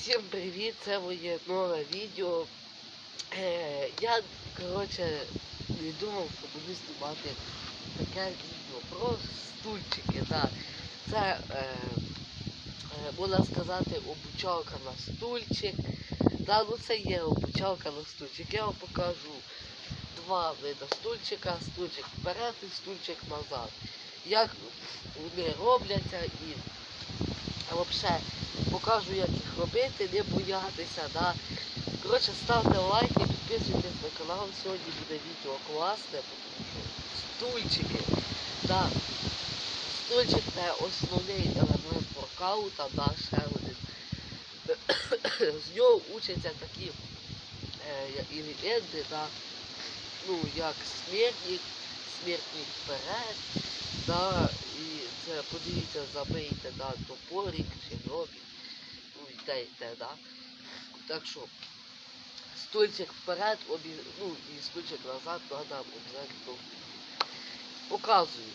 Всім привіт! Це моє нове відео. Е, я, коротше, не думав, що буду знімати таке відео про стульчики. Да. Це, е, е, можна сказати, обучалка на стульчик. Да, ну це є обучалка на стульчик. Я вам покажу два види стульчика, стульчик вперед і стульчик назад. Як вони робляться і взагалі покажу, як їх робити, не боятися. Да. Коротше, ставте лайки, підписуйтесь на канал. Сьогодні буде відео класне, тому що стульчики. Да. Стульчик це основний елемент воркаута, да, ще один. З нього учаться такі е, елементи, да, ну, як смертник, смертник вперед, да, це подивіться, забийте, да, топорик чи гробик, ну і те, і те, да. Так що стульчик вперед, обі... ну і стульчик назад треба обов'язково. Показую,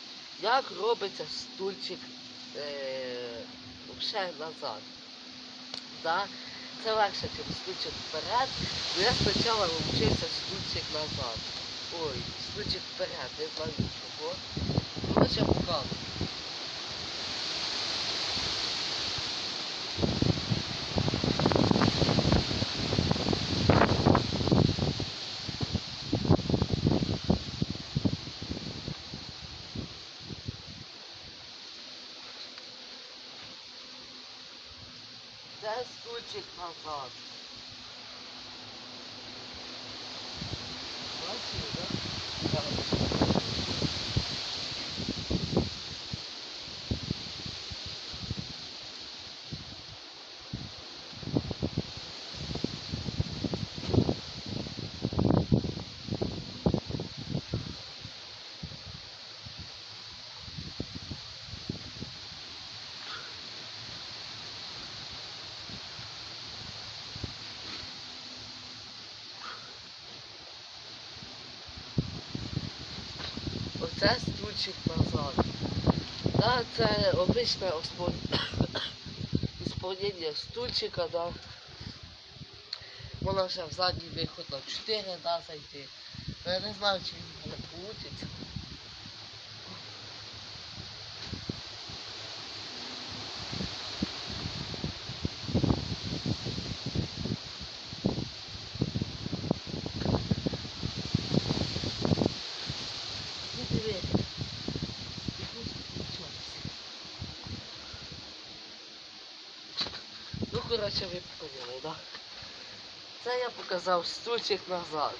як робиться стульчик е... назад. Да? Це легше, ніж стульчик вперед. Но я спочатку вчився стульчик назад. Ой, стульчик вперед, не знаю чого. Коротше, показую. Стульчик назад. Бачили, да? Так. Оце стульчик назад. Да, це обичне ісполнення стульчика, да. Можна ще в задній виход на 4 да, зайти. Ну, я не знаю, чи він не вийде. Ну, диви. Ну, коротше, ви поняли? Це я показав стульчик назад.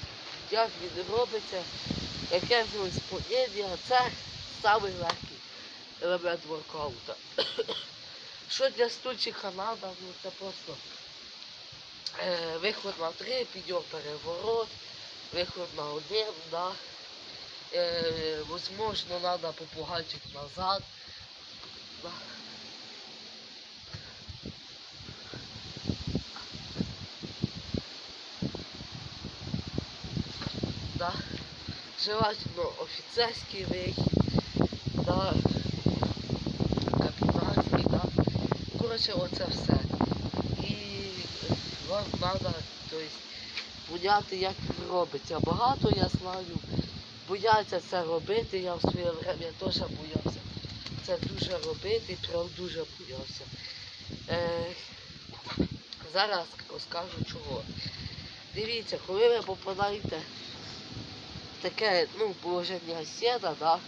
Як він робиться, яке в нього сповнення, це самий легкий елемент воркаута. Що для стульчика треба, ну це просто е, виход на три, підйом переворот, виход на один, да. Е, возможно, треба попугайчик назад. Да. Да. Желательно офіцерський вихід, да. капітанський, да. Коротше, оце все. І вам треба, поняти, як робиться. Багато я знаю, бояться це робити, я в своє время теж боявся. Це дуже робити, прям дуже боявся. Е, зараз розкажу чого. Дивіться, коли ви попадаєте таке ну, положення сіда, да,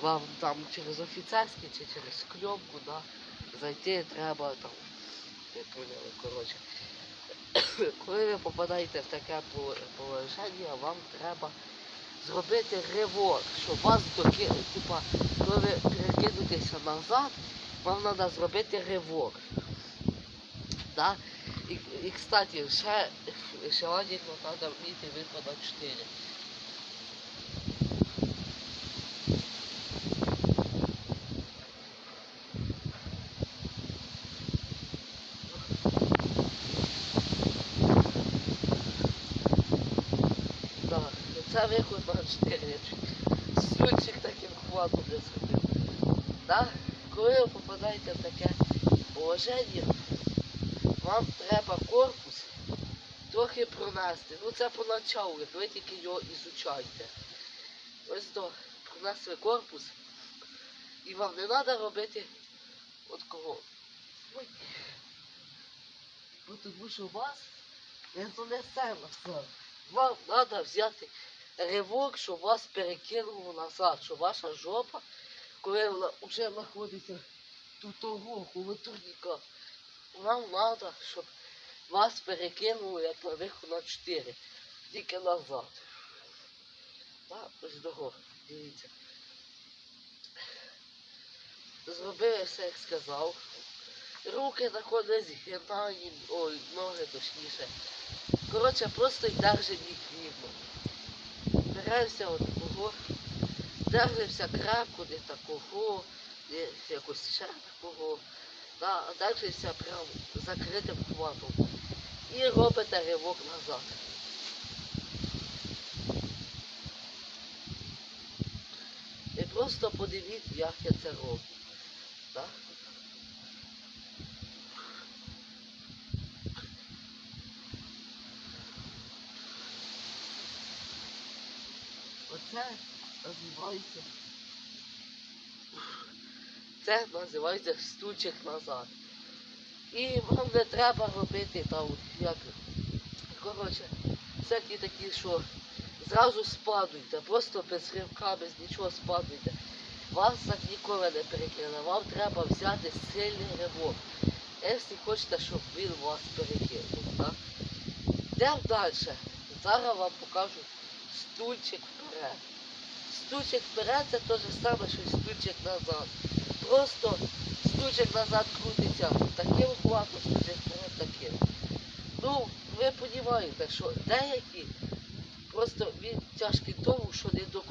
вам там через офіцерський чи через кльопку, да, зайти треба там, ви поняли, коротше. Коли ви попадаєте в таке положення, вам треба зробити ривок, щоб вас доки... типа, коли ви перекинутеся назад, вам треба зробити ривок. Да? І, і кстати, ще, ще один треба вміти виход 4. Да, це на 4. Стульчик таким хватом не зробив. Да? Коли ви попадаєте в таке положення, вам треба корпус трохи пронести. Ну це поначалу, ви тільки його ізучаєте. Ось то пронесли корпус. І вам не треба робити от кого. Бо тому що у вас не занесе на. Вам треба взяти ривок, щоб вас перекинуло назад, щоб ваша жопа, коли вона вже знаходиться тут того, коло турніка, вам треба, щоб вас перекинуло як на виху на 4, тільки назад. Так, ось дого, дивіться. Зробили все, як сказав. Руки тако не ой, ноги точніше. Коротше, просто й держимо їх рівно. Беремося от такого, держимося крепко, не такого, не якось ще такого. Да, а прям закритим хватом. І робите ривок назад. І просто подивіться, як я це роблю. Так? Оце називається. Це називається стульчик назад. І вам не треба робити там, як, коротше, всякі такі, що зразу спадуйте, просто без ривка, без нічого спадуйте. Вас так ніколи не перекине. Вам треба взяти сильний ривок. Якщо хочете, щоб він вас перекинув. Так? Йдемо далі. Зараз вам покажу стульчик вперед. Стульчик вперед це те ж саме, що й стульчик назад. Просто стульчик назад крутиться таким хватом, стульчик вперед таким. Ну, ви розумієте, що деякі просто він тяжкий тому, що не до.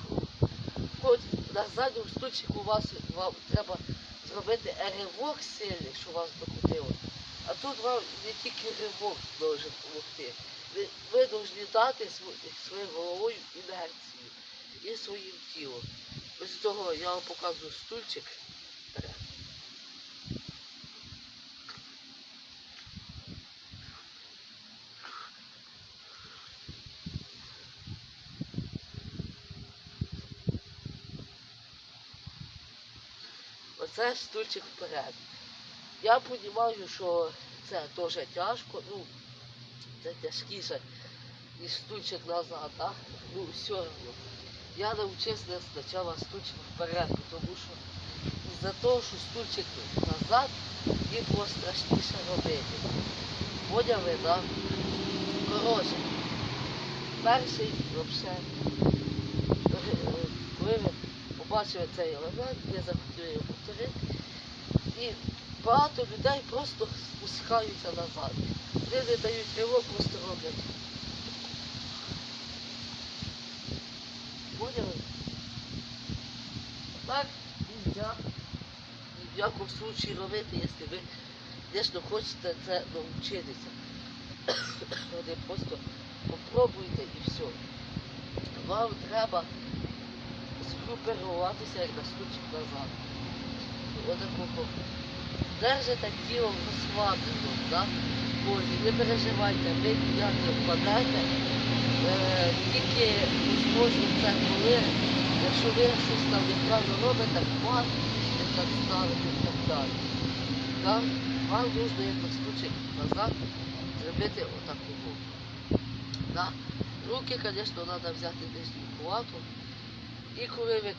Хоч на задньому стульчику у вас вам треба зробити ривок сильний, що вас докрутило. А тут вам не тільки ривок може допомогти. Ви, ви повинні дати своєю головою інерцію і своїм тілом. Ось того я вам показую стульчик. Оце стульчик вперед. Я розумію, що це теж тяжко, ну, це тяжкіше, ніж стульчик назад, так? Ну, все одно. Я навчився спочатку стульчик вперед, тому що із-за того, що стульчик назад, їх було страшніше робити. Поняли, так? Коротше, перший взагалі, коли ви побачили цей елемент, я захотів його повторити. І багато людей просто спускаються назад. Вони не дають ривок, просто роблять. Поняли? Так, нельзя. Ні в якому случаї робити, якщо ви, звісно, хочете це навчитися. Ви просто попробуйте і все. Вам треба згрупируватися як на стучик назад. Отакого. Держите тіло розслаблено, да? Ой, не переживайте, ви ніяк не впадете. Е, тільки можливо це коли, якщо ви щось там неправильно робите, хват, не так ставите і так далі. Да? Вам потрібно як на стучик назад зробити отакого. Да? Руки, звісно, треба взяти нижню хвату. І коли ви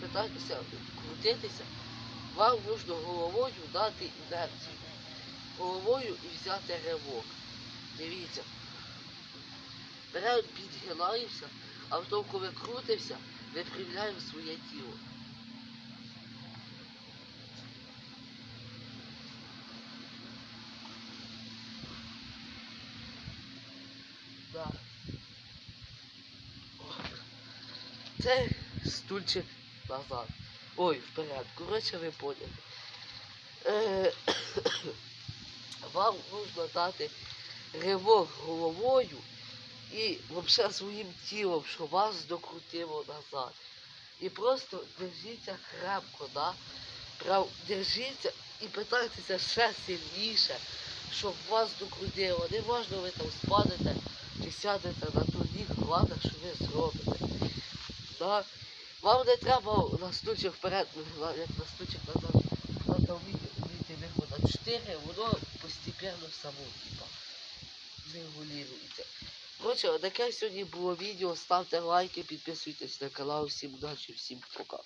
питаєтеся крутитися, вам потрібно головою дати інерцію. Головою і взяти ривок. Дивіться. Вперед підгинаємося, а потім, коли крутимося, випрямляємо своє тіло. Це стульчик назад. Ой, вперед. Коротше, ви поняли. Е, Вам нужно дати ривок головою і взагалі своїм тілом, що вас докрутило назад. І просто держіться крепко, да? Прям держіться і питайтеся ще сильніше, щоб вас докрутило. Не важно, ви там спадете чи сядете на турнір, головне, що ви зробите. Да? Вам не треба на стучок вперед, як на стучок назад. Виходу 4, воно постепенно само, типа, регулюється. Коротше, таке сьогодні було відео. Ставте лайки, підписуйтесь на канал. Всім удачі, всім пока.